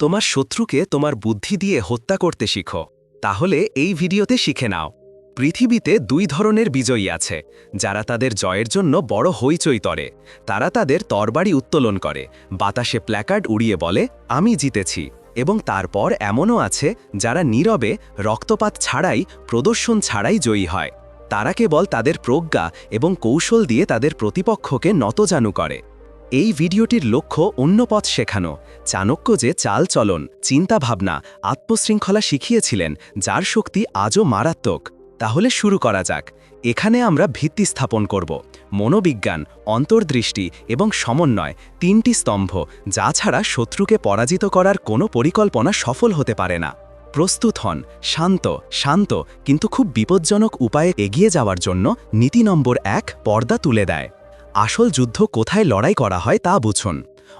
তোমার শত্রুকে তোমার বুদ্ধি দিয়ে হত্যা করতে শিখো। তাহলে এই ভিডিওতে শিখে নাও। পৃথিবীতে দুই ধরনের বিজয়ী আছে, যারা তাদের জয়ের জন্য বড় হইচই তরে। তারা তাদের তরবারি উত্তোলন করে, বাতাসে প্ল্যাকার্ড উড়িয়ে বলে, আমি জিতেছি। এবং তারপর এমনও আছে, যারা নীরবে, রক্তপাত ছাড়াই, প্রদর্শন ছাড়াই জয়ী হয়। তারা কেবল তাদের প্রজ্ঞা এবং কৌশল দিয়ে তাদের প্রতিপক্ষকে নতজানু করে। এই ভিডিওটির লক্ষ্য অন্য পথ শেখানো, চাণক্য যে চালচলন চিন্তাভাবনা আত্মশৃঙ্খলা শিখিয়েছিলেন, যার শক্তি আজও মারাত্মক। তাহলে শুরু করা যাক। এখানে আমরা ভিত্তি স্থাপন করব, মনোবিজ্ঞান, অন্তর্দৃষ্টি এবং সমন্বয়, তিনটি স্তম্ভ, যা ছাড়া শত্রুকে পরাজিত করার কোনো পরিকল্পনা সফল হতে পারে না। প্রস্তুত হন, শান্ত শান্ত, কিন্তু খুব বিপজ্জনক উপায়ে এগিয়ে যাওয়ার জন্য নীতি নম্বর এক, পর্দা তুলে দেয়। আসল যুদ্ধ কোথায় লড়াই করা হয় তা বুঝুন।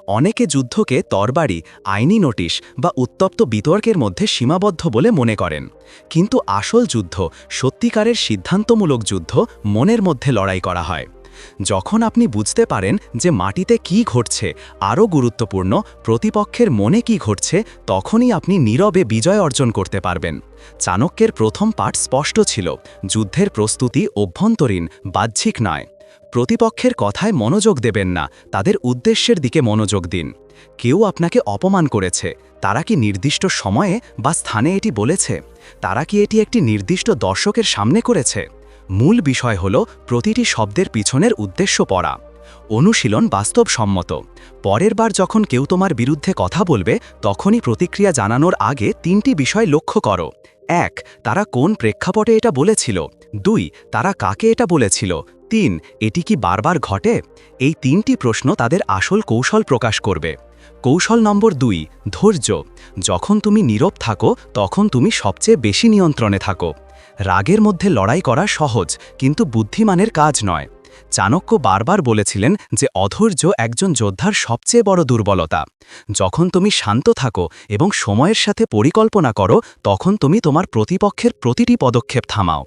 অনেকে যুদ্ধকে তরবারি, আইনি নোটিশ বা উত্তপ্ত বিতর্কের মধ্যে সীমাবদ্ধ বলে মনে করেন। কিন্তু আসল যুদ্ধ, সত্যিকারের সিদ্ধান্তমূলক যুদ্ধ, মনের মধ্যে লড়াই করা হয়। যখন আপনি বুঝতে পারেন যে মাটিতে কি ঘটছে, আরও গুরুত্বপূর্ণ, প্রতিপক্ষের মনে কি ঘটছে, তখনই আপনি নীরবে বিজয় অর্জন করতে পারবেন। চাণক্যের প্রথম পাঠ স্পষ্ট ছিল, যুদ্ধের প্রস্তুতি অভ্যন্তরীণ, বাহ্যিক নয়। প্রতিপক্ষের কথায় মনোযোগ দেবেন না, তাদের উদ্দেশ্যের দিকে মনোযোগ দিন। কেউ আপনাকে অপমান করেছে, তারা কি নির্দিষ্ট সময়ে বা স্থানে এটি বলেছে? তারা কি এটি একটি নির্দিষ্ট দর্শকের সামনে করেছে? মূল বিষয় হল প্রতিটি শব্দের পিছনের উদ্দেশ্য পড়া। অনুশীলন বাস্তবসম্মত। পরের বার যখন কেউ তোমার বিরুদ্ধে কথা বলবে, তখনই প্রতিক্রিয়া জানানোর আগে তিনটি বিষয় লক্ষ্য করো। এক, তারা কোন প্রেক্ষাপটে এটা বলেছিল? দুই, তারা কাকে এটা বলেছিল? তিন, এটি কি বারবার ঘটে? এই তিনটি প্রশ্ন তাদের আসল কৌশল প্রকাশ করবে। কৌশল নম্বর দুই, ধৈর্য। যখন তুমি নীরব থাকো, তখন তুমি সবচেয়ে বেশি নিয়ন্ত্রণে থাকো। রাগের মধ্যে লড়াই করা সহজ, কিন্তু বুদ্ধিমানের কাজ নয়। চাণক্য বারবার বলেছিলেন যে অধৈর্য একজন যোদ্ধার সবচেয়ে বড় দুর্বলতা। যখন তুমি শান্ত থাকো এবং সময়ের সাথে পরিকল্পনা করো, তখন তুমি তোমার প্রতিপক্ষের প্রতিটি পদক্ষেপ থামাও।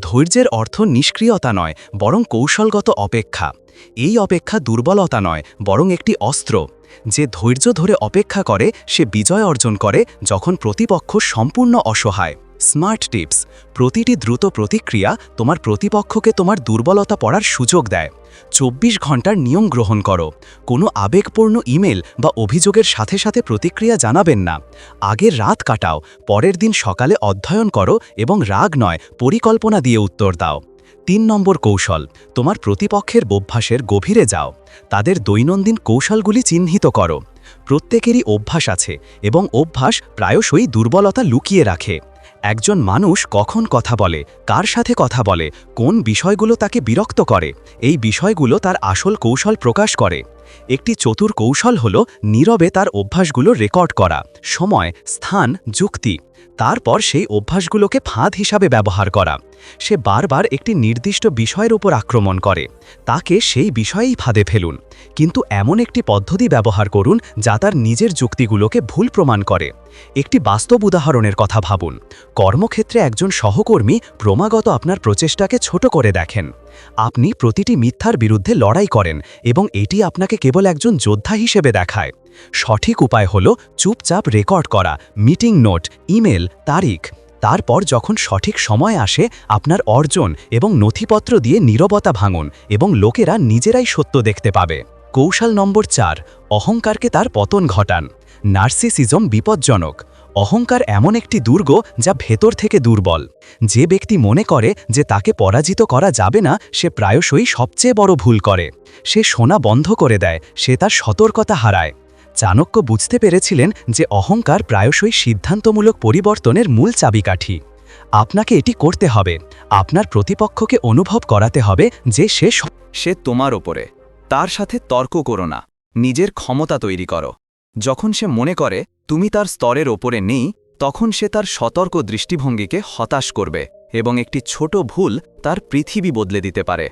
ধৈর্যের অর্থ নিষ্ক্রিয়তা নয়, বরং কৌশলগত অপেক্ষা। এই অপেক্ষা দুর্বলতা নয়, বরং একটি অস্ত্র। যে ধৈর্য ধরে অপেক্ষা করে, সে বিজয় অর্জন করে যখন প্রতিপক্ষ সম্পূর্ণ অসহায়। স্মার্ট টিপস, প্রতিটি দ্রুত প্রতিক্রিয়া তোমার প্রতিপক্ষকে তোমার দুর্বলতা পড়ার সুযোগ দেয়। চব্বিশ ঘণ্টার নিয়ম গ্রহণ করো। কোনো আবেগপূর্ণ ইমেল বা অভিযোগের সাথে সাথে প্রতিক্রিয়া জানাবেন না। আগের রাত কাটাও, পরের দিন সকালে অধ্যয়ন করো এবং রাগ নয়, পরিকল্পনা দিয়ে উত্তর দাও। তিন নম্বর কৌশল, তোমার প্রতিপক্ষের অভ্যাসের গভীরে যাও। তাদের দৈনন্দিন কৌশলগুলি চিহ্নিত করো। প্রত্যেকেরই অভ্যাস আছে এবং অভ্যাস প্রায়শই দুর্বলতা লুকিয়ে রাখে। একজন মানুষ কখন কথা বলে, কার সাথে কথা বলে, কোন বিষয়গুলো তাকে বিরক্ত করে, এই বিষয়গুলো তার আসল কৌশল প্রকাশ করে। একটি চতুর কৌশল হল নীরবে তার অভ্যাসগুলো রেকর্ড করা, সময়, স্থান, যুক্তি। তারপর সেই অভ্যাসগুলোকে ফাঁদ হিসাবে ব্যবহার করা। সে বারবার একটি নির্দিষ্ট বিষয়ের উপর আক্রমণ করে। তাকে সেই বিষয়েই ফাঁদে ফেলুন। কিন্তু এমন একটি পদ্ধতি ব্যবহার করুন, যা তার নিজের যুক্তিগুলোকে ভুল প্রমাণ করে। একটি বাস্তব উদাহরণের কথা ভাবুন। কর্মক্ষেত্রে একজন সহকর্মী ক্রমাগত আপনার প্রচেষ্টাকে ছোট করে দেখেন। আপনি প্রতিটি মিথ্যার বিরুদ্ধে লড়াই করেন এবং এটি আপনাকে কেবল একজন যোদ্ধা হিসেবে দেখায়। সঠিক উপায় হল চুপচাপ রেকর্ড করা, মিটিং নোট, ইমেল, তারিখ। তারপর যখন সঠিক সময় আসে, আপনার অর্জন এবং নথিপত্র দিয়ে নীরবতা ভাঙুন এবং লোকেরা নিজেরাই সত্য দেখতে পাবে। কৌশল নম্বর চার, অহংকারকে তার পতন ঘটান। নার্সিসিজম বিপজ্জনক। অহংকার এমন একটি দুর্গ যা ভেতর থেকে দুর্বল। যে ব্যক্তি মনে করে যে তাকে পরাজিত করা যাবে না, সে প্রায়শই সবচেয়ে বড় ভুল করে। সে শোনা বন্ধ করে দেয়, সে তার সতর্কতা হারায়। চাণক্য বুঝতে পেরেছিলেন যে অহংকার প্রায়শই সিদ্ধান্তমূলক পরিবর্তনের মূল চাবিকাঠি। আপনাকে এটি করতে হবে। আপনার প্রতিপক্ষকে অনুভব করাতে হবে যে সে সে তোমার ওপরে। তার সাথে তর্ক করো না। নিজের ক্ষমতা তৈরি করো। যখন সে মনে করে, তুমি তার স্তরের ওপরে নেই, তখন সে তার সতর্ক দৃষ্টিভঙ্গিকে হতাশ করবে এবং একটি ছোট ভুল তার পৃথিবী বদলে দিতে পারে।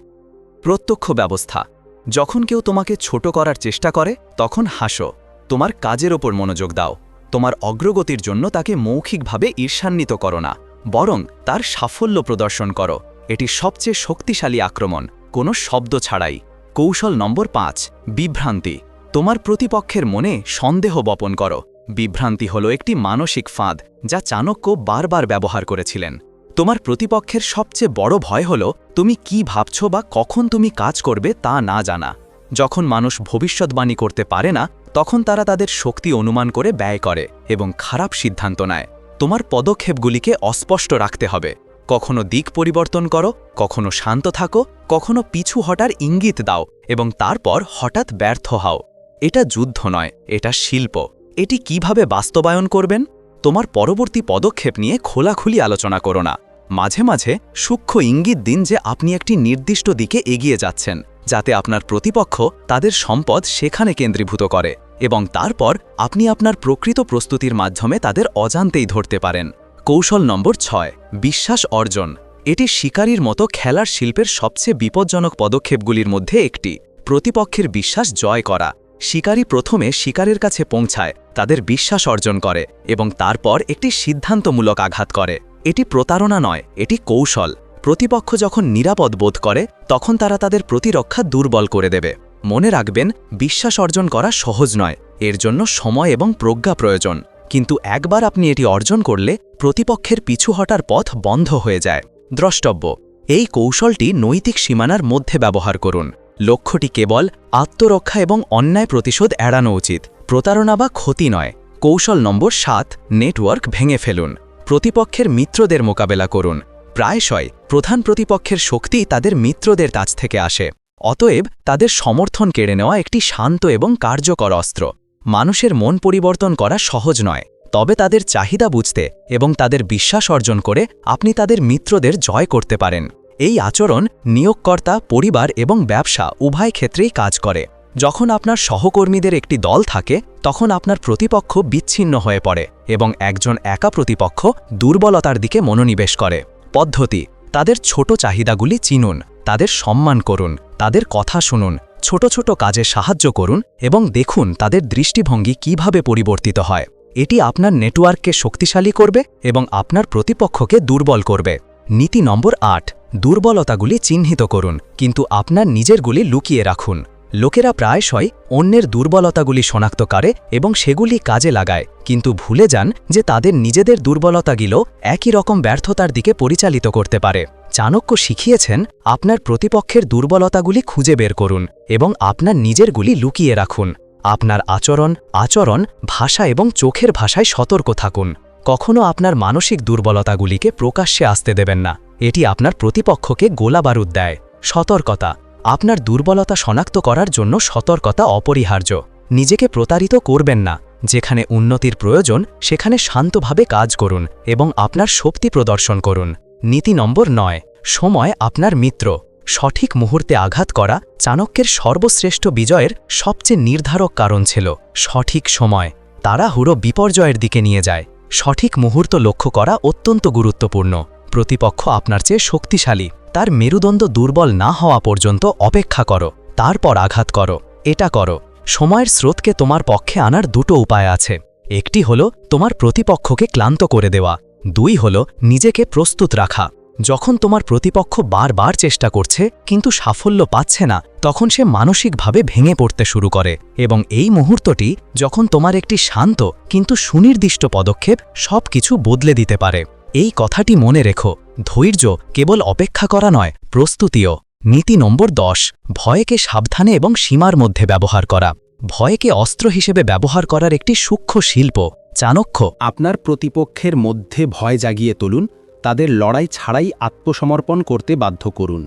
প্রত্যক্ষ ব্যবস্থা। যখন কেউ তোমাকে ছোট করার চেষ্টা করে, তখন হাসো। তোমার কাজের ওপর মনোযোগ দাও। তোমার অগ্রগতির জন্য তাকে মৌখিকভাবে ঈর্ষান্বিত করো না, বরং তার সাফল্য প্রদর্শন করো। এটি সবচেয়ে শক্তিশালী আক্রমণ, কোনো শব্দ ছাড়াই। কৌশল নম্বর পাঁচ, বিভ্রান্তি। তোমার প্রতিপক্ষের মনে সন্দেহ বপন করো। বিভ্রান্তি হল একটি মানসিক ফাঁদ, যা চাণক্য বারবার ব্যবহার করেছিলেন। তোমার প্রতিপক্ষের সবচেয়ে বড় ভয় হল, তুমি কি ভাবছ বা কখন তুমি কাজ করবে তা না জানা। যখন মানুষ ভবিষ্যৎবাণী করতে পারে না তখন তারা তাদের শক্তি অনুমান করে ব্যয় করে এবং খারাপ সিদ্ধান্ত নেয়। তোমার পদক্ষেপগুলিকে অস্পষ্ট রাখতে হবে। কখনো দিক পরিবর্তন করো, কখনো শান্ত থাকো, কখনো পিছু হটার ইঙ্গিত দাও এবং তারপর হঠাৎ ব্যর্থ হও। এটা যুদ্ধ নয়, এটা শিল্প। এটি কীভাবে বাস্তবায়ন করবেন? তোমার পরবর্তী পদক্ষেপ নিয়ে খোলাখুলি আলোচনা করো না। মাঝে মাঝে সূক্ষ্ম ইঙ্গিত দিন যে আপনি একটি নির্দিষ্ট দিকে এগিয়ে যাচ্ছেন। যাতে আপনার প্রতিপক্ষ তাদের সম্পদ সেখানে কেন্দ্রীভূত করে এবং তারপর আপনি আপনার প্রকৃত প্রস্তুতির মাধ্যমে তাদের অজান্তেই ধরতে পারেন। কৌশল নম্বর ছয়, বিশ্বাস অর্জন। এটি শিকারীর মতো খেলার শিল্পের সবচেয়ে বিপজ্জনক পদক্ষেপগুলির মধ্যে একটি। প্রতিপক্ষের বিশ্বাস জয় করা। শিকারী প্রথমে শিকারের কাছে পৌঁছায়, তাদের বিশ্বাস অর্জন করে এবং তারপর একটি সিদ্ধান্তমূলক আঘাত করে। এটি প্রতারণা নয়, এটি কৌশল। প্রতিপক্ষ যখন নিরাপদ বোধ করে, তখন তারা তাদের প্রতিরক্ষা দুর্বল করে দেবে। মনে রাখবেন, বিশ্বাস অর্জন করা সহজ নয়, এর জন্য সময় এবং প্রজ্ঞা প্রয়োজন। কিন্তু একবার আপনি এটি অর্জন করলে, প্রতিপক্ষের পিছু হটার পথ বন্ধ হয়ে যায়। দ্রষ্টব্য, এই কৌশলটি নৈতিক সীমানার মধ্যে ব্যবহার করুন। লক্ষ্যটি কেবল আত্মরক্ষা এবং অন্যায় প্রতিশোধ এড়ানো উচিত। প্রতারণা বা ক্ষতি নয়। কৌশল নম্বর সাত, নেটওয়ার্ক ভেঙে ফেলুন। প্রতিপক্ষের মিত্রদের মোকাবেলা করুন। প্রায়শই প্রধান প্রতিপক্ষের শক্তি তাদের মিত্রদের কাছ থেকে আসে। অতএব তাদের সমর্থন কেড়ে নেওয়া একটি শান্ত এবং কার্যকর অস্ত্র। মানুষের মন পরিবর্তন করা সহজ নয়। তবে তাদের চাহিদা বুঝতে এবং তাদের বিশ্বাস অর্জন করে আপনি তাদের মিত্রদের জয় করতে পারেন। এই আচরণ নিয়োগকর্তা, পরিবার এবং ব্যবসা উভয় ক্ষেত্রেই কাজ করে। যখন আপনার সহকর্মীদের একটি দল থাকে, তখন আপনার প্রতিপক্ষ বিচ্ছিন্ন হয়ে পড়ে এবং একজন একা প্রতিপক্ষ দুর্বলতার দিকে মনোনিবেশ করে। পদ্ধতি। তাদের ছোট চাহিদাগুলি চিনুন, তাদের সম্মান করুন, তাদের কথা শুনুন, ছোট ছোট কাজে সাহায্য করুন এবং দেখুন তাদের দৃষ্টিভঙ্গি কীভাবে পরিবর্তিত হয়। এটি আপনার নেটওয়ার্ককে শক্তিশালী করবে এবং আপনার প্রতিপক্ষকে দুর্বল করবে। নীতি নম্বর আট, দুর্বলতাগুলি চিহ্নিত করুন, কিন্তু আপনার নিজেরগুলি লুকিয়ে রাখুন। লোকেরা প্রায়শই অন্যের দুর্বলতাগুলি শনাক্ত করে এবং সেগুলি কাজে লাগায়, কিন্তু ভুলে যান যে তাদের নিজেদের দুর্বলতাগুলো একই রকম ব্যর্থতার দিকে পরিচালিত করতে পারে। চাণক্য শিখিয়েছেন, আপনার প্রতিপক্ষের দুর্বলতাগুলি খুঁজে বের করুন এবং আপনার নিজেরগুলি লুকিয়ে রাখুন। আপনার আচরণ আচরণ, ভাষা এবং চোখের ভাষায় সতর্ক থাকুন। কখনও আপনার মানসিক দুর্বলতাগুলিকে প্রকাশ্যে আসতে দেবেন না। এটি আপনার প্রতিপক্ষকে গোলাবারুদ দেয়। সতর্কতা। আপনার দুর্বলতা শনাক্ত করার জন্য সতর্কতা অপরিহার্য। নিজেকে প্রতারিত করবেন না। যেখানে উন্নতির প্রয়োজন, সেখানে শান্তভাবে কাজ করুন এবং আপনার শক্তি প্রদর্শন করুন। নীতি নম্বর নয়, সময় আপনার মিত্র। সঠিক মুহূর্তে আঘাত করা চাণক্যের সর্বশ্রেষ্ঠ বিজয়ের সবচেয়ে নির্ধারক কারণ ছিল। সঠিক সময়, তাড়াহুড়ো বিপর্যয়ের দিকে নিয়ে যায়। সঠিক মুহূর্ত লক্ষ্য করা অত্যন্ত গুরুত্বপূর্ণ। প্রতিপক্ষ আপনার চেয়ে শক্তিশালী। তার মেরুদণ্ড দুর্বল না হওয়া পর্যন্ত অপেক্ষা করো, তারপর আঘাত করো, এটা করো। সময়ের স্রোতকে তোমার পক্ষে আনার দুটো উপায় আছে। একটি হলো তোমার প্রতিপক্ষকে ক্লান্ত করে দেওয়া, দুই হলো নিজেকে প্রস্তুত রাখা। যখন তোমার প্রতিপক্ষ বারবার চেষ্টা করছে, কিন্তু সাফল্য পাচ্ছে না, তখন সে মানসিকভাবে ভেঙে পড়তে শুরু করে এবং এই মুহূর্তটি যখন তোমার একটি শান্ত, কিন্তু সুনির্দিষ্ট পদক্ষেপ সব কিছু বদলে দিতে পারে। এই কথাটি মনে রেখো, ধৈর্য কেবল অপেক্ষা করা নয়, প্রস্তুতিও। নীতি নম্বর দশ, ভয়কে সাবধানে এবং সীমার মধ্যে ব্যবহার করা। ভয়কে অস্ত্র হিসেবে ব্যবহার করার একটি সূক্ষ্ম শিল্প। চাণক্য, আপনার প্রতিপক্ষের মধ্যে ভয় জাগিয়ে তুলুন, তাদের লড়াই ছাড়াই আত্মসমর্পণ করতে বাধ্য করুন।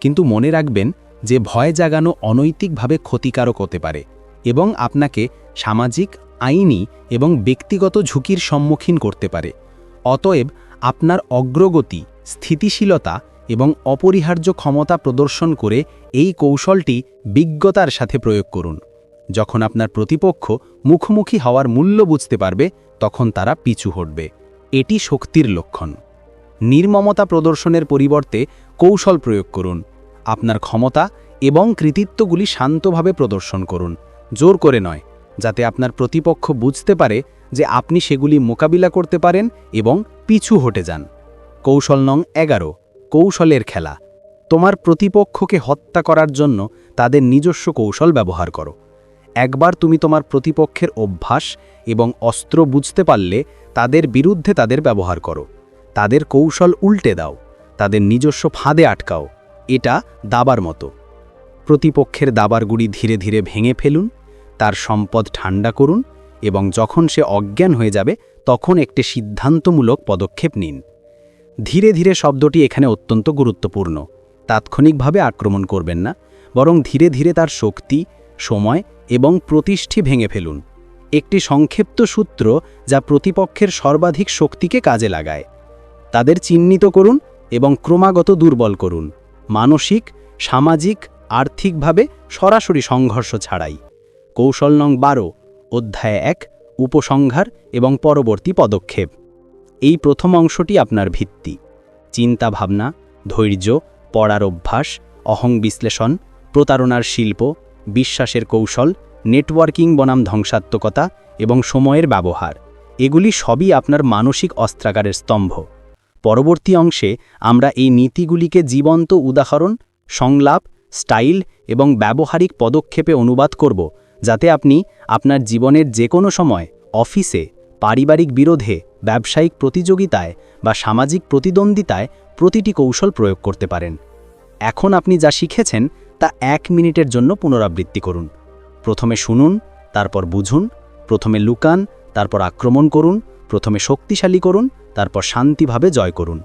কিন্তু মনে রাখবেন যে ভয় জাগানো অনৈতিকভাবে ক্ষতিকারক হতে পারে এবং আপনাকে সামাজিক, আইনি এবং ব্যক্তিগত ঝুঁকির সম্মুখীন করতে পারে। অতএব আপনার অগ্রগতি, স্থিতিশীলতা এবং অপরিহার্য ক্ষমতা প্রদর্শন করে এই কৌশলটি বিজ্ঞতার সাথে প্রয়োগ করুন। যখন আপনার প্রতিপক্ষ মুখোমুখি হওয়ার মূল্য বুঝতে পারবে, তখন তারা পিছু হটবে। এটি শক্তির লক্ষণ। নির্মমতা প্রদর্শনের পরিবর্তে কৌশল প্রয়োগ করুন। আপনার ক্ষমতা এবং কৃতিত্বগুলি শান্তভাবে প্রদর্শন করুন। জোর করে নয়, যাতে আপনার প্রতিপক্ষ বুঝতে পারে যে আপনি সেগুলি মোকাবিলা করতে পারেন এবং পিছু হটে যান। কৌশল নং এগারো, কৌশলের খেলা। তোমার প্রতিপক্ষকে হত্যা করার জন্য তাদের নিজস্ব কৌশল ব্যবহার করো। একবার তুমি তোমার প্রতিপক্ষের অভ্যাস এবং অস্ত্র বুঝতে পারলে তাদের বিরুদ্ধে তাদের ব্যবহার করো। তাদের কৌশল উল্টে দাও, তাদের নিজস্ব ফাঁদে আটকাও, এটা দাবার মতো। প্রতিপক্ষের দাবারগুড়ি ধীরে ধীরে ভেঙে ফেলুন, তার সম্পদ ঠান্ডা করুন এবং যখন সে অজ্ঞান হয়ে যাবে, তখন একটি সিদ্ধান্তমূলক পদক্ষেপ নিন। ধীরে ধীরে শব্দটি এখানে অত্যন্ত গুরুত্বপূর্ণ। তাৎক্ষণিকভাবে আক্রমণ করবেন না, বরং ধীরে ধীরে তার শক্তি, সময় এবং প্রতিষ্ঠি ভেঙে ফেলুন। একটি সংক্ষিপ্ত সূত্র যা প্রতিপক্ষের সর্বাধিক শক্তিকে কাজে লাগায়। তাদের চিহ্নিত করুন এবং ক্রমাগত দুর্বল করুন। মানসিক, সামাজিক, আর্থিকভাবে সরাসরি সংঘর্ষ ছাড়াই। কৌশল নং বারো। অধ্যায় এক, উপসংহার এবং পরবর্তী পদক্ষেপ। এই প্রথম অংশটি আপনার ভিত্তি। চিন্তা ভাবনা ধৈর্য, পড়ার অভ্যাস, অহং বিশ্লেষণ, প্রতারণার শিল্প, বিশ্বাসের কৌশল, নেটওয়ার্কিং বনাম ধ্বংসাত্মকতা এবং সময়ের ব্যবহার। এগুলি সবই আপনার মানসিক অস্ত্রাগারের স্তম্ভ। পরবর্তী অংশে আমরা এই নীতিগুলিকে জীবন্ত উদাহরণ, সংলাপ, স্টাইল এবং ব্যবহারিক পদক্ষেপে অনুবাদ করব যাতে আপনি আপনার জীবনের যে কোনো সময় অফিসে, পারিবারিক বিরোধে, ব্যবসায়িক প্রতিযোগিতায় বা সামাজিক প্রতিদ্বন্দ্বিতায় প্রতিটি কৌশল প্রয়োগ করতে পারেন। এখন আপনি যা শিখেছেন তা এক মিনিটের জন্য পুনরাবৃত্তি করুন। প্রথমে শুনুন, তারপর বুঝুন, প্রথমে লুকান, তারপর আক্রমণ করুন, প্রথমে শক্তিশালী করুন, তারপর শান্তিভাবে জয় করুন।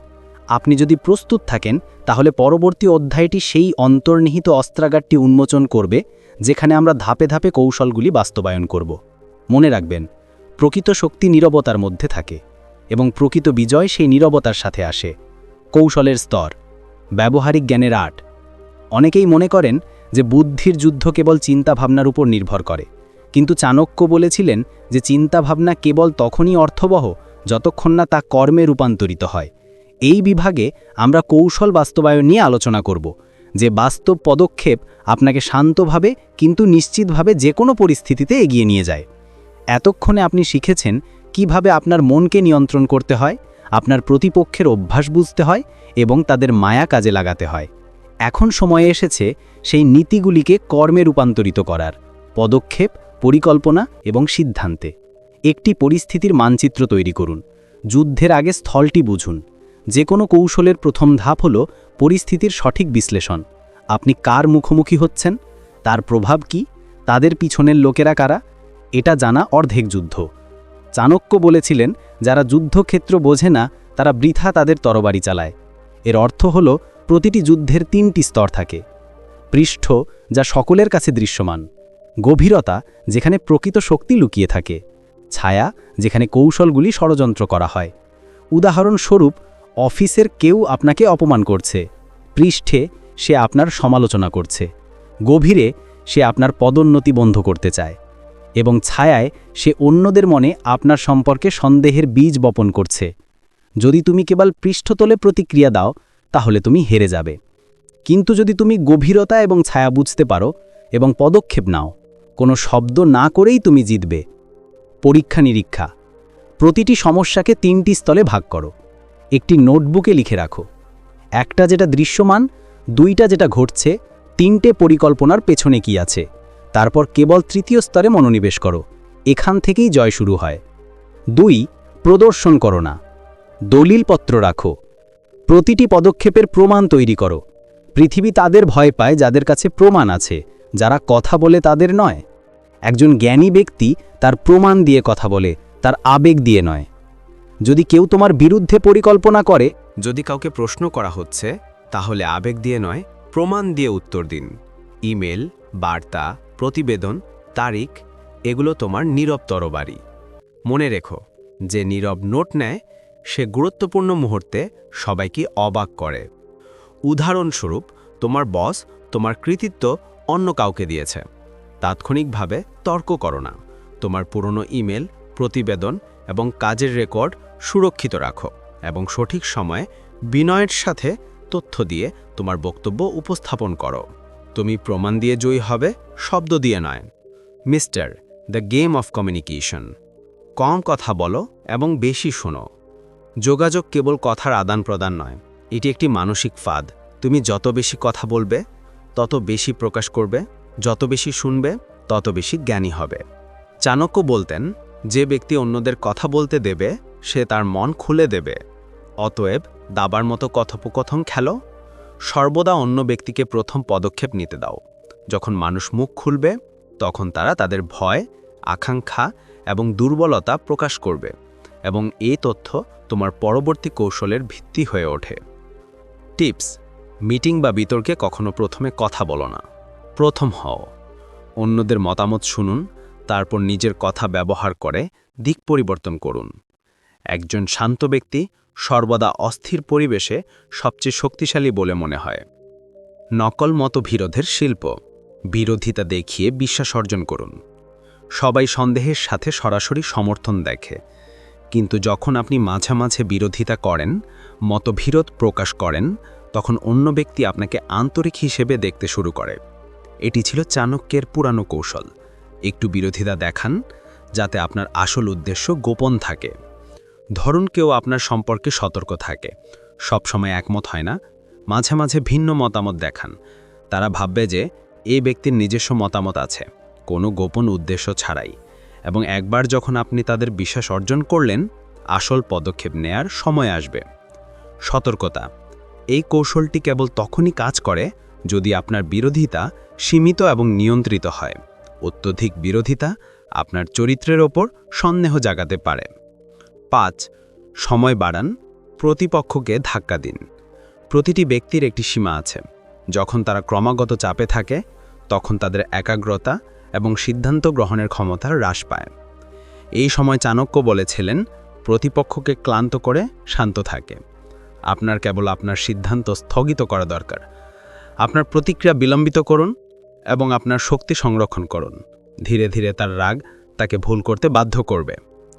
আপনি যদি প্রস্তুত থাকেন, তাহলে পরবর্তী অধ্যায়টি সেই অন্তর্নিহিত অস্ত্রাগারটি উন্মোচন করবে যেখানে আমরা ধাপে ধাপে কৌশলগুলি বাস্তবায়ন করব। মনে রাখবেন, প্রকৃত শক্তি নীরবতার মধ্যে থাকে এবং প্রকৃত বিজয় সেই নীরবতার সাথে আসে। কৌশলের স্তর, ব্যবহারিক জ্ঞানের আট। অনেকেই মনে করেন যে বুদ্ধির যুদ্ধ কেবল চিন্তাভাবনার উপর নির্ভর করে। কিন্তু চাণক্য বলেছিলেন যে চিন্তাভাবনা কেবল তখনই অর্থবহ যতক্ষণ না তা কর্মে রূপান্তরিত হয়। এই বিভাগে আমরা কৌশল বাস্তবায়ন নিয়ে আলোচনা করব। যে বাস্তব পদক্ষেপ আপনাকে শান্তভাবে কিন্তু নিশ্চিতভাবে যে কোনো পরিস্থিতিতে এগিয়ে নিয়ে যায়। এতক্ষণে আপনি শিখেছেন কীভাবে আপনার মনকে নিয়ন্ত্রণ করতে হয়, আপনার প্রতিপক্ষের অভ্যাস বুঝতে হয় এবং তাদের মায়া কাজে লাগাতে হয়। এখন সময়ে এসেছে সেই নীতিগুলিকে কর্মে রূপান্তরিত করার, পদক্ষেপ, পরিকল্পনা এবং সিদ্ধান্তে। একটি পরিস্থিতির মানচিত্র তৈরি করুন। যুদ্ধের আগে স্থলটি বুঝুন। যে কোনো কৌশলের প্রথম ধাপ হল পরিস্থিতির সঠিক বিশ্লেষণ। আপনি কার মুখোমুখি হচ্ছেন? তার প্রভাব কি? তাদের পিছনের লোকেরা কারা? এটা জানা অর্ধেক যুদ্ধ। চাণক্য বলেছিলেন, যারা যুদ্ধক্ষেত্র বোঝে না, তারা বৃথা তাদের তরবারি চালায়। এর অর্থ হল, প্রতিটি যুদ্ধের তিনটি স্তর থাকে। পৃষ্ঠ, যা সকলের কাছে দৃশ্যমান। গভীরতা, যেখানে প্রকৃত শক্তি লুকিয়ে থাকে। ছায়া, যেখানে কৌশলগুলি ষড়যন্ত্র করা হয়। উদাহরণস্বরূপ অফিসের কেউ আপনাকে অপমান করছে। পৃষ্ঠে সে আপনার সমালোচনা করছে। গভীরে সে আপনার পদোন্নতি বন্ধ করতে চায়। এবং ছায়ায় সে অন্যদের মনে আপনার সম্পর্কে সন্দেহের বীজ বপন করছে। যদি তুমি কেবল পৃষ্ঠতলে প্রতিক্রিয়া দাও, তাহলে তুমি হেরে যাবে। কিন্তু যদি তুমি গভীরতা এবং ছায়া বুঝতে পারো এবং পদক্ষেপ নাও, কোনো শব্দ না করেই তুমি জিতবে। পরীক্ষা নিরীক্ষা প্রতিটি সমস্যাকে তিনটি স্তলে ভাগ করো। একটি নোটবুকে লিখে রাখো। একটা যেটা দৃশ্যমান, দুইটা যেটা ঘটছে, তিনটে পরিকল্পনার পেছনে কি আছে। তারপর কেবল তৃতীয় স্তরে মনোনিবেশ করো। এখান থেকেই জয় শুরু হয়। দুই, প্রদর্শন করো না। দলিলপত্র রাখো। প্রতিটি পদক্ষেপের প্রমাণ তৈরি করো। পৃথিবী তাদের ভয় পায় যাদের কাছে প্রমাণ আছে, যারা কথা বলে তাদের নয়। একজন জ্ঞানী ব্যক্তি তার প্রমাণ দিয়ে কথা বলে, তার আবেগ দিয়ে নয়। যদি কেউ তোমার বিরুদ্ধে পরিকল্পনা করে, যদি কাউকে প্রশ্ন করা হচ্ছে, তাহলে আবেগ দিয়ে নয়, প্রমাণ দিয়ে উত্তর দিন। ইমেল, বার্তা, প্রতিবেদন, তারিখ, এগুলো তোমার নীরব তরবারি। মনে রেখো, যে নীরব নোট নেয়, সে গুরুত্বপূর্ণ মুহূর্তে সবাইকে অবাক করে। উদাহরণস্বরূপ, তোমার বস তোমার কৃতিত্ব অন্য কাউকে দিয়েছে। তাৎক্ষণিকভাবে তর্ক করো না। তোমার পুরনো ইমেল, প্রতিবেদন এবং কাজের রেকর্ড সুরক্ষিত রাখো এবং সঠিক সময়ে বিনয়ের সাথে তথ্য দিয়ে তোমার বক্তব্য উপস্থাপন করো। তুমি প্রমাণ দিয়ে জয়ী হবে, শব্দ দিয়ে নয়। Mister, the game of communication. কম কথা বলো এবং বেশি শোনো। যোগাযোগ কেবল কথার আদান প্রদান নয়, এটি একটি মানসিক ফাঁদ। তুমি যত বেশি কথা বলবে, তত বেশি প্রকাশ করবে, যত বেশি শুনবে, তত বেশি জ্ঞানী হবে। চাণক্য বলতেন, যে ব্যক্তি অন্যদের কথা বলতে দেবে সে তার মন খুলে দেবে। অতএব দাবার মতো কথোপকথন খেলো। সর্বদা অন্য ব্যক্তিকে প্রথম পদক্ষেপ নিতে দাও। যখন মানুষ মুখ খুলবে, তখন তারা তাদের ভয়, আকাঙ্ক্ষা এবং দুর্বলতা প্রকাশ করবে এবং এই তথ্য তোমার পরবর্তী কৌশলের ভিত্তি হয়ে ওঠে। টিপস, মিটিং বা বিতর্কে কখনো প্রথমে কথা বলো না। প্রথম হও। অন্যদের মতামত শুনুন, তারপর নিজের কথা ব্যবহার করে দিক পরিবর্তন করুন। একজন শান্ত ব্যক্তি সর্বদা অস্থির পরিবেশে সবচেয়ে শক্তিশালী বলে মনে হয়। নকল মতবিরোধের শিল্প, বিরোধিতা দেখিয়ে বিশ্বাস অর্জন করুন। সবাই সন্দেহের সাথে সরাসরি সমর্থন দেখে। কিন্তু যখন আপনি মাঝে মাঝে বিরোধিতা করেন, মতবিরোধ প্রকাশ করেন, তখন অন্য ব্যক্তি আপনাকে আন্তরিক হিসেবে দেখতে শুরু করে। এটি ছিল চাণক্যের পুরানো কৌশল। একটু বিরোধিতা দেখান, যাতে আপনার আসল উদ্দেশ্য গোপন থাকে। ধরুন কেউ আপনার সম্পর্কে সতর্ক থাকে। সব সময় একমত হয় না। মাঝে মাঝে ভিন্ন মতামত দেখান। তারা ভাববে যে এই ব্যক্তির নিজস্ব মতামত আছে। কোনো গোপন উদ্দেশ্য ছাড়াই। এবং একবার যখন আপনি তাদের বিশ্বাস অর্জন করলেন, আসল পদক্ষেপ নেয়ার সময় আসবে। সতর্কতা। এই কৌশলটি কেবল তখনই কাজ করে, যদি আপনার বিরোধিতা সীমিত এবং নিয়ন্ত্রিত হয়। অত্যধিক বিরোধিতা আপনার চরিত্রের ওপর সন্দেহ জাগাতে পারে। পাঁচ, সময় বাড়ান, প্রতিপক্ষকে ধাক্কা দিন। প্রতিটি ব্যক্তির একটি সীমা আছে। যখন তারা ক্রমাগত চাপে থাকে, তখন তাদের একাগ্রতা এবং সিদ্ধান্ত গ্রহণের ক্ষমতা হ্রাস পায়। এই সময় চাণক্য বলেছিলেন, প্রতিপক্ষকে ক্লান্ত করে শান্ত থাকে। আপনার কেবল আপনার সিদ্ধান্ত স্থগিত করা দরকার। আপনার প্রতিক্রিয়া বিলম্বিত করুন এবং আপনার শক্তি সংরক্ষণ করুন। ধীরে ধীরে তার রাগ তাকে ভুল করতে বাধ্য করবে।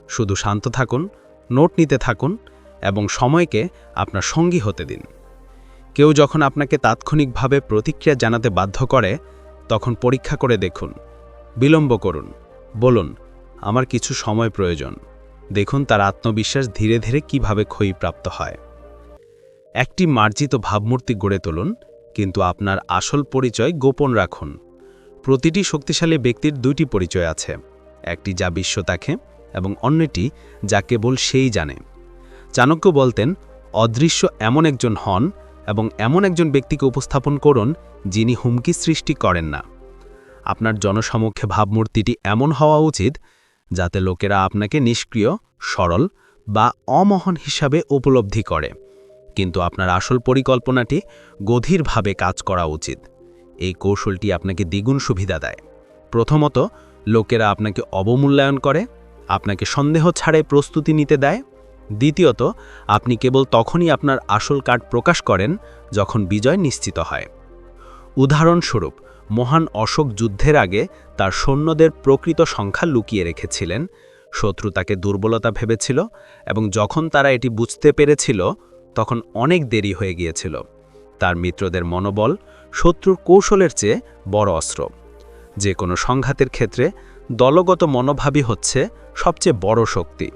শুধু শান্ত থাকুন, নোট নিতে থাকুন এবং সময়কে আপনার সঙ্গী হতে দিন। কেউ যখন আপনাকে তাৎক্ষণিকভাবে প্রতিক্রিয়া জানাতে বাধ্য করে, তখন পরীক্ষা করে দেখুন, বিলম্ব করুন, বলুন, আমার কিছু সময় প্রয়োজন। দেখুন তার আত্মবিশ্বাস ধীরে ধীরে কীভাবে ক্ষয়ীপ্রাপ্ত হয়। একটি মার্জিত ভাবমূর্তি গড়ে তুলুন, কিন্তু আপনার আসল পরিচয় গোপন রাখুন। প্রতিটি শক্তিশালী ব্যক্তির দুইটি পরিচয় আছে। একটি যা বিশ্ব দেখে এবং অন্যটি যা কেবল সেই জানে। চাণক্য বলতেন, অদৃশ্য এমন একজন হন এবং এমন একজন ব্যক্তিকে উপস্থাপন করুন যিনি হুমকি সৃষ্টি করেন না। আপনার জনসমক্ষে ভাবমূর্তিটি এমন হওয়া উচিত যাতে লোকেরা আপনাকে নিষ্ক্রিয়, সরল বা অমহন হিসাবে উপলব্ধি করে। কিন্তু আপনার আসল পরিকল্পনাটি গভীরভাবে কাজ করা উচিত। এই কৌশলটি আপনাকে দ্বিগুণ সুবিধা দেয়। প্রথমত, লোকেরা আপনাকে অবমূল্যায়ন করে আপনাকে সন্দেহ ছাড়াই প্রস্তুতি নিতে দেয়। দ্বিতীয়ত, আপনি কেবল তখনই আপনার আসল কার্ড প্রকাশ করেন যখন বিজয় নিশ্চিত হয়। উদাহরণস্বরূপ, মহান অশোক যুদ্ধের আগে তার সৈন্যদের প্রকৃত সংখ্যা লুকিয়ে রেখেছিলেন। শত্রু তাকে দুর্বলতা ভেবেছিল এবং যখন তারা এটি বুঝতে পেরেছিল, তখন অনেক দেরি হয়ে গিয়েছিল। তার মিত্রদের মনোবল শত্রুর কৌশলের চেয়ে বড় অস্ত্র। যে কোনো সংঘাতের ক্ষেত্রে দলগত মনোভাবই হচ্ছে সবচেয়ে বড় শক্তি।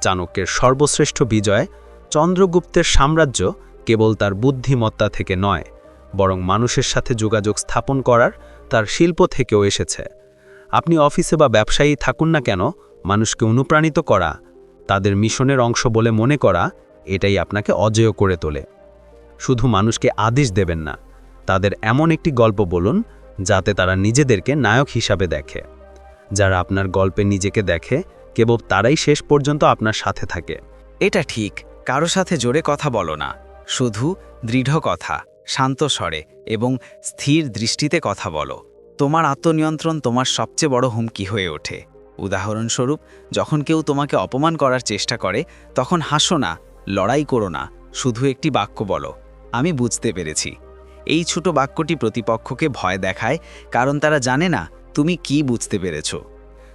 চাণক্যের সর্বশ্রেষ্ঠ বিজয় চন্দ্রগুপ্তের সাম্রাজ্য কেবল তার বুদ্ধিমত্তা থেকে নয়, বরং মানুষের সাথে যোগাযোগ স্থাপন করার তার শিল্প থেকেও এসেছে। আপনি অফিসে বা ব্যবসায়ী থাকুন না কেন, মানুষকে অনুপ্রাণিত করা, তাদের মিশনের অংশ বলে মনে করা, এটাই আপনাকে অজেয় করে তোলে। শুধু মানুষকে আদেশ দেবেন না, তাদের এমন একটি গল্প বলুন, যাতে তারা নিজেদেরকে নায়ক হিসাবে দেখে। যারা আপনার গল্পে নিজেকে দেখে, কেবল তারাই শেষ পর্যন্ত আপনার সাথে থাকে। এটা ঠিক, কারও সাথে জোরে কথা বলো না। শুধু দৃঢ় কথা, শান্ত স্বরে এবং স্থির দৃষ্টিতে কথা বলো। তোমার আত্মনিয়ন্ত্রণ তোমার সবচেয়ে বড় হুমকি হয়ে ওঠে। উদাহরণস্বরূপ, যখন কেউ তোমাকে অপমান করার চেষ্টা করে, তখন হাসো না, লড়াই করো না, শুধু একটি বাক্য বলো, আমি বুঝতে পেরেছি। এই ছোট বাক্যটি প্রতিপক্ষকে ভয় দেখায়, কারণ তারা জানে না তুমি কি বুঝতে পেরেছ?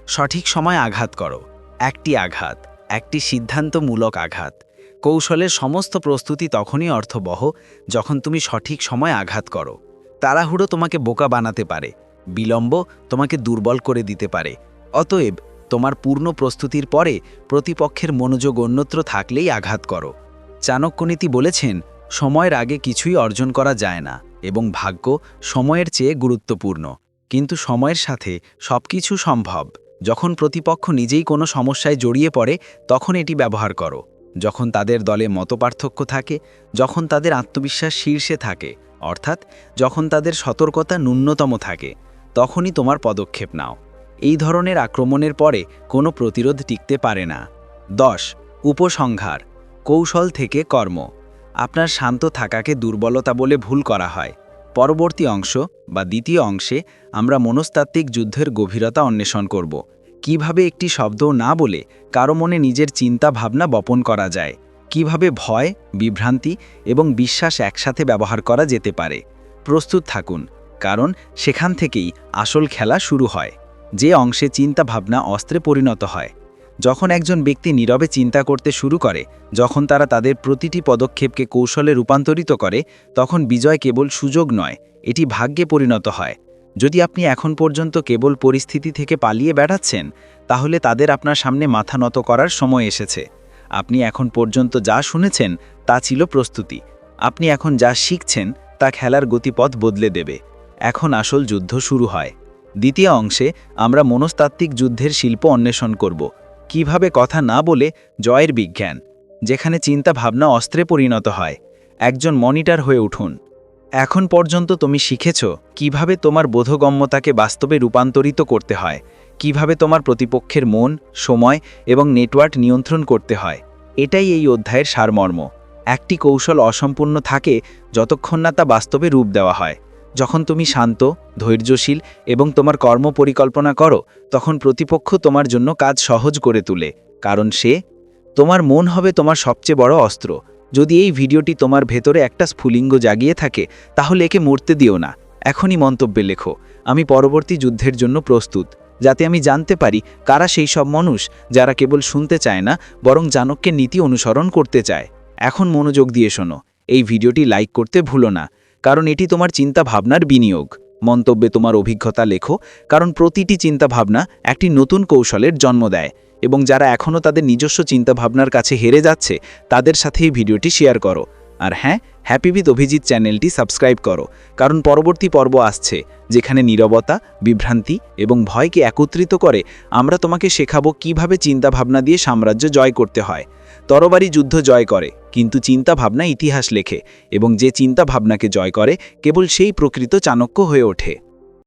সঠিক সময় আঘাত করো। একটি আঘাত, একটি সিদ্ধান্তমূলক আঘাত। কৌশলের সমস্ত প্রস্তুতি তখনই অর্থবহ যখন তুমি সঠিক সময় আঘাত করো। তাড়াহুড়ো তোমাকে বোকা বানাতে পারে, বিলম্ব তোমাকে দুর্বল করে দিতে পারে। অতএব তোমার পূর্ণ প্রস্তুতির পরে প্রতিপক্ষের মনোযোগ অন্যত্র থাকলেই আঘাত করো। চাণক্যনীতি বলেছেন, সময়ের আগে কিছুই অর্জন করা যায় না এবং ভাগ্য সময়ের চেয়ে গুরুত্বপূর্ণ। কিন্তু সময়ের সাথে সবকিছু সম্ভব। যখন প্রতিপক্ষ নিজেই কোনো সমস্যায় জড়িয়ে পড়ে, তখন এটি ব্যবহার করো। যখন তাদের দলে মতপার্থক্য থাকে, যখন তাদের আত্মবিশ্বাস শীর্ষে থাকে, অর্থাৎ যখন তাদের সতর্কতা ন্যূনতম থাকে, তখনই তোমার পদক্ষেপ নাও। এই ধরনের আক্রমণের পরে কোনো প্রতিরোধ টিকতে পারে না। দশ, উপসংহার, কৌশল থেকে কর্ম। আপনার শান্ত থাকাকে দুর্বলতা বলে ভুল করা হয়। পরবর্তী অংশ বা দ্বিতীয় অংশে আমরা মনস্তাত্ত্বিক যুদ্ধের গভীরতা অন্বেষণ করব। কীভাবে একটি শব্দ না বলে কারও মনে নিজের চিন্তা ভাবনা বপন করা যায়? কীভাবে ভয়, বিভ্রান্তি এবং বিশ্বাস একসাথে ব্যবহার করা যেতে পারে? প্রস্তুত থাকুন, কারণ সেখান থেকেই আসল খেলা শুরু হয়, যে অংশে চিন্তা ভাবনা অস্ত্রে পরিণত হয়। যখন একজন ব্যক্তি নীরবে চিন্তা করতে শুরু করে, যখন তারা তাদের প্রতিটি পদক্ষেপকে কৌশলে রূপান্তরিত করে, তখন বিজয় কেবল সুযোগ নয়, এটি ভাগ্যে পরিণত হয়। যদি আপনি এখন পর্যন্ত কেবল পরিস্থিতি থেকে পালিয়ে বেড়াচ্ছেন, তাহলে তাদের আপনার সামনে মাথা নত করার সময় এসেছে। আপনি এখন পর্যন্ত যা শুনেছেন, তা ছিল প্রস্তুতি। আপনি এখন যা শিখছেন, তা খেলার গতিপথ বদলে দেবে। এখন আসল যুদ্ধ শুরু হয়। দ্বিতীয় অংশে আমরা মনস্তাত্ত্বিক যুদ্ধের শিল্প অন্বেষণ করব। কীভাবে কথা না বলে জয়ের বিজ্ঞান, যেখানে চিন্তা ভাবনা অস্ত্রে পরিণত হয়। একজন মনিটর হয়ে উঠুন। এখন পর্যন্ত তুমি শিখেছ কীভাবে তোমার বোধগম্যতাকে বাস্তবে রূপান্তরিত করতে হয়, কীভাবে তোমার প্রতিপক্ষের মন, সময় এবং নেটওয়ার্ক নিয়ন্ত্রণ করতে হয়। এটাই এই অধ্যায়ের সারমর্ম। একটি কৌশল অসম্পূর্ণ থাকে যতক্ষণ না তা বাস্তবে রূপ দেওয়া হয়। যখন তুমি শান্ত, ধৈর্যশীল এবং তোমার কর্ম পরিকল্পনা করো, তখন প্রতিপক্ষ তোমার জন্য কাজ সহজ করে তুলে, কারণ সে তোমার মন হবে তোমার সবচেয়ে বড় অস্ত্র। যদি এই ভিডিওটি তোমার ভেতরে একটা স্ফুলিঙ্গ জাগিয়ে থাকে, তাহলে একে মরতে দিও না। এখনই মন্তব্যে লেখো, আমি পরবর্তী যুদ্ধের জন্য প্রস্তুত, যাতে আমি জানতে পারি কারা সেই সব মানুষ যারা কেবল শুনতে চায় না, বরং জানককে নীতি অনুসরণ করতে চায়। এখন মনোযোগ দিয়ে শোনো, এই ভিডিওটি লাইক করতে ভুলো না। কারণ এটি তোমার চিন্তা ভাবনার বিনিয়োগ। মন্তব্যে তোমার অভিজ্ঞতা লেখো, কারণ প্রতিটি চিন্তা ভাবনা একটি নতুন কৌশলের জন্ম দেয় এবং যারা এখনও তাদের নিজস্ব চিন্তাভাবনার কাছে হেরে যাচ্ছে, তাদের সাথে এই ভিডিওটি শেয়ার করো। আর হ্যাঁ হ্যাপি উইথ অভিজিৎ চ্যানেলটি সাবস্ক্রাইব করো, কারণ পরবর্তী পর্ব আসছে, যেখানে নীরবতা, বিভ্রান্তি এবং ভয়কে একত্রিত করে আমরা তোমাকে শেখাবো কীভাবে চিন্তাভাবনা দিয়ে সাম্রাজ্য জয় করতে হয়। তরবারি যুদ্ধ জয় করে, কিন্তু চিন্তাভাবনা ইতিহাস লেখে, এবং যে চিন্তাভাবনাকে জয় করে, কেবল সেই প্রকৃত চাণক্য হয়ে ওঠে।